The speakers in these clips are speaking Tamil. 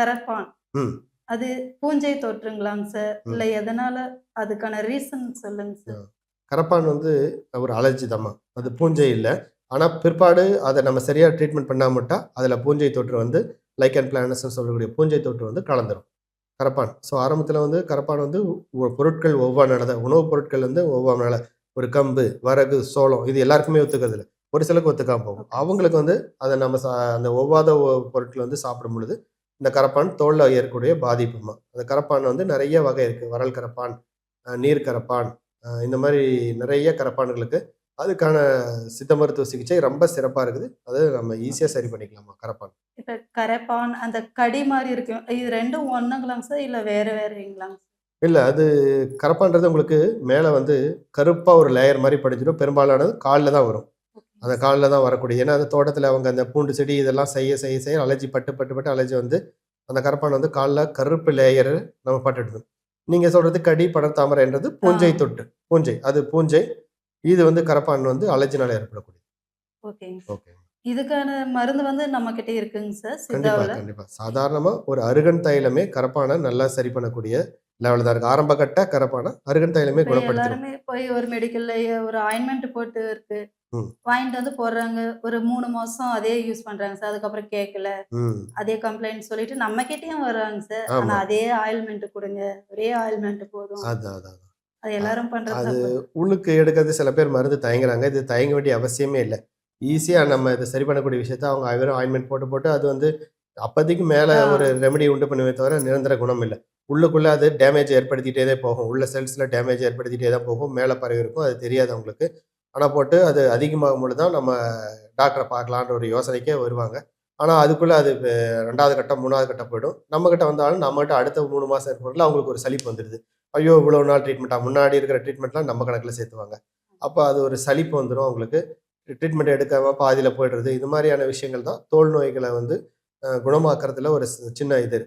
கரப்பான். அது பூஞ்சை தொற்றுங்களாங்க சார். இல்ல எதனால அதுக்கான ரீசன் சொல்லுங்க சார். கரப்பான் வந்து ஒரு அலர்ஜி தாம்மா. அது பூஞ்சை இல்லை. ஆனால் பிற்பாடு அதை நம்ம சரியாக ட்ரீட்மெண்ட் பண்ணாமட்டா அதில் பூஞ்சை தொற்று வந்து லைக் அண்ட் பிளானஸ்ன்னு சொல்லக்கூடிய பூஞ்சை தொற்று வந்து கலந்துரும். கரப்பான். ஸோ ஆரம்பத்தில் வந்து கரப்பான் வந்து பொருட்கள் ஒவ்வாறால தான். உணவுப் பொருட்கள் வந்து ஒவ்வாறால ஒரு கம்பு வரகு சோளம் இது எல்லாருக்குமே ஒத்துக்கிறது இல்லை. ஒரு சிலருக்கு ஒத்துக்காம போகும். அவங்களுக்கு வந்து அதை நம்ம சா அந்த ஒவ்வாத பொருட்கள் வந்து சாப்பிடும் பொழுது இந்த கரப்பான் தோலில் ஏற்படக்கூடிய பாதிப்புமா அந்த கரப்பான் வந்து நிறைய வகை இருக்குது வரல் கரப்பான் நீர் கரப்பான் இந்த மாதிரி நிறைய கரப்பான்களுக்கு அதுக்கான சித்த மருத்துவ சிகிச்சை ரொம்ப சிறப்பாக இருக்குது. அது நம்ம ஈஸியாக சரி பண்ணிக்கலாமா கரப்பான்? இப்ப கரப்பான் அந்த கடி மாதிரி இருக்கு. இது ரெண்டும் ஒண்ணுங்களாங்க சார்? இல்ல வேற வேறங்களாங்க இல்லை அது கரப்பான்றது உங்களுக்கு மேலே வந்து கருப்பாக ஒரு லேயர் மாதிரி படிஞ்சிடும். பெரும்பாலானது காலில் தான் வரும். அந்த காலில் தான் வரக்கூடிய. ஏன்னா அந்த தோட்டத்தில் அவங்க அந்த பூண்டு செடி இதெல்லாம் செய்ய செய்ய செய்ய அலர்ஜி பட்டு பட்டு பட்டு அலர்ஜி வந்து அந்த கரப்பான் வந்து காலில் கருப்பு லேயர் நம்ம பட்டுடுது நீங்கள் சொல்கிறது கடி படர்தாமரைன்றது பூஞ்சை ஆ. தொட்டு. பூஞ்சை அது பூஞ்சை. இது வந்து கரப்பான் வந்து அலர்ஜினால ஏற்படக்கூடிய ஓகே. இதுக்கான மருந்து வந்து நம்ம கிட்ட இருக்குங்க சார் கண்டிப்பா சித்தாவில்? கண்டிப்பா. சாதாரணமா ஒரு அருகன் தைலமே கரப்பானை நல்லா சரி பண்ணக்கூடிய லெவலில் தான் இருக்கு ஆரம்ப கட்ட கரப்பானை அருகன் தைலமே எல்லாருமே போய் ஒரு மெடிக்கல்ல ஒரு ஆயின்மெண்ட் போட்டு இருக்கு. வாங்கிட்டு வந்து போடுறாங்க. ஒரு மூணு மாசம் அதே யூஸ் பண்றாங்க சார். அதுக்கப்புறம் கேட்கல அதே கம்ப்ளைண்ட் சொல்லிட்டு நம்ம கிட்டயும் வர்றாங்க சார். ஆனா அதே ஆயில்மெண்ட் கொடுங்க. ஒரே ஆயில்மெண்ட் போதும். அதான். அது எல்லாரும் பண்றது அது. உள்ளுக்கு எடுக்கிறது சில பேர் மருந்து தயங்குறாங்க. இது தயங்க வேண்டிய அவசியமே இல்லை. ஈஸியாக நம்ம இதை சரி பண்ணக்கூடிய விஷயத்த அவங்க வெறும் ஆயின்மெண்ட் போட்டு போட்டு அது வந்து அப்போதைக்கு மேலே. ஒரு ரெமெடி உண்டு பண்ணுவே தவிர நிரந்தர குணம் இல்லை. உள்ளுக்குள்ளே அது டேமேஜ் ஏற்படுத்திட்டே தான் போகும். உள்ள செல்ஸில் டேமேஜ் ஏற்படுத்திட்டே தான் போகும். மேலே பரவி இருக்கும். அது தெரியாது அவங்களுக்கு. ஆனால் போட்டு அது அதிகமாகும் பொழுது தான் நம்ம டாக்டரை பார்க்கலான்ற ஒரு யோசனைக்கே வருவாங்க. ஆனால் அதுக்குள்ளே அது ரெண்டாவது கட்டம் மூணாவது கட்டம் போயிடும். நம்மக்கிட்ட வந்தாலும் நம்மகிட்ட அடுத்த மூணு மாதம் இருக்கிறதுல அவங்களுக்கு ஒரு சளிப்பு வந்துடுது ஐயோ இவ்வளோ நாள் ட்ரீட்மெண்ட்டாக முன்னாடி இருக்கிற ட்ரீட்மெண்ட்லாம் நம்ம கணக்கில் சேர்த்துவாங்க. அப்போ அது ஒரு சலிப்பு வந்துடும் அவங்களுக்கு. ட்ரீட்மெண்ட் எடுக்காமல் பாதியில் போயிடுறது. இது மாதிரியான விஷயங்கள் தான் தோல் நோய்களை வந்து குணமாக்குறதுல ஒரு சின்ன இது.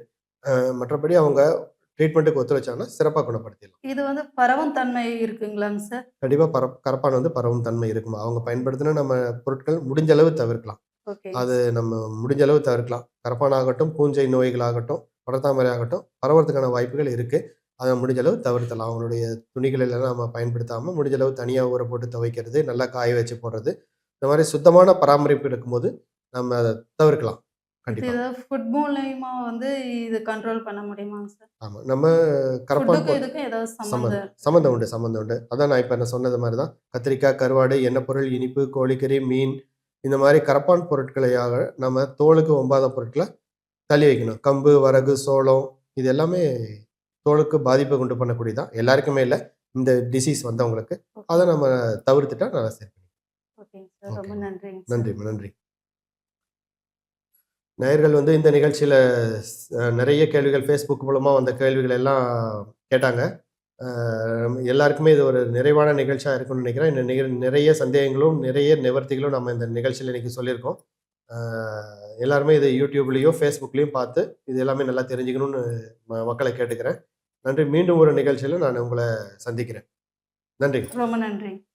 மற்றபடி அவங்க ட்ரீட்மெண்ட்டுக்கு ஒத்துழைச்சாங்கன்னா சிறப்பாக குணப்படுத்திடலாம். இது வந்து பரவும் தன்மை இருக்குங்களாங்க சார்? கண்டிப்பாக பர கரப்பான் வந்து பரவும் தன்மை இருக்குமா? அவங்க பயன்படுத்தின நம்ம பொருட்கள் முடிஞ்ச அளவு தவிர்க்கலாம். அது நம்ம முடிஞ்ச அளவு தவிர்க்கலாம். கரப்பான் ஆகட்டும் பூஞ்சை நோய்களாகட்டும் படத்தாமரை ஆகட்டும் பரவறதுக்கான வாய்ப்புகள் இருக்கு. அதை முடிஞ்ச அளவு தவிர்த்தலாம். அவங்களுடைய துணிகள் எல்லாம் நம்ம பயன்படுத்தாமல் முடிஞ்ச அளவு தனியாக ஊற போட்டு துவைக்கிறது நல்லா காய வச்சு போடுறது. இந்த மாதிரி சுத்தமான பராமரிப்பு இருக்கும்போது நம்ம அதை தவிர்க்கலாம். ஃபுட் மூலியமா வந்து இது கண்ட்ரோல் பண்ண முடியுமாங்க சார் ஆமாம் நம்ம கரப்பான் ஏதாவது சம்மந்தம் சம்மந்தம் உண்டு சம்மந்தம் உண்டு. அதான் நான் இப்போ நான் சொன்னது மாதிரி தான் கத்திரிக்காய் கருவாடு எண்ணெய் பொருள் இனிப்பு கோழிக்கறி மீன் இந்த மாதிரி கரப்பான் பொருட்களையாக நம்ம தோலுக்கு ஒம்பாத பொருட்களை தள்ளி வைக்கணும். கம்பு வரகு சோளம் இது எல்லாமே தோலுக்கு பாதிப்பை கொண்டு பண்ணக்கூடியதான் எல்லாருக்குமே இல்லை இந்த டிசீஸ் வந்தவங்களுக்கு. அதை நம்ம தவிர்த்துட்டா நல்லா சார். நன்றி நன்றி. நேயர்கள் வந்து இந்த நிகழ்ச்சியில் நிறைய கேள்விகள் ஃபேஸ்புக் மூலமாக வந்த கேள்விகள் எல்லாம் கேட்டாங்க. எல்லாருக்குமே இது ஒரு நிறைவான நிகழ்ச்சியாக இருக்கும்னு நினைக்கிறேன். இந்த நிறைய சந்தேகங்களும் நிறைய நிவர்த்திகளும் நம்ம இந்த நிகழ்ச்சியில் இன்னைக்கு சொல்லியிருக்கோம். எல்லாருமே இதை யூடியூப்லேயும் ஃபேஸ்புக்லேயும் பார்த்து இது எல்லாமே நல்லா தெரிஞ்சுக்கணும்னு மக்களை கேட்டுக்கிறேன். நன்றி. மீண்டும் ஒரு நிகழ்ச்சியில் நான் உங்களை சந்திக்கிறேன். நன்றி. ரொம்ப நன்றி.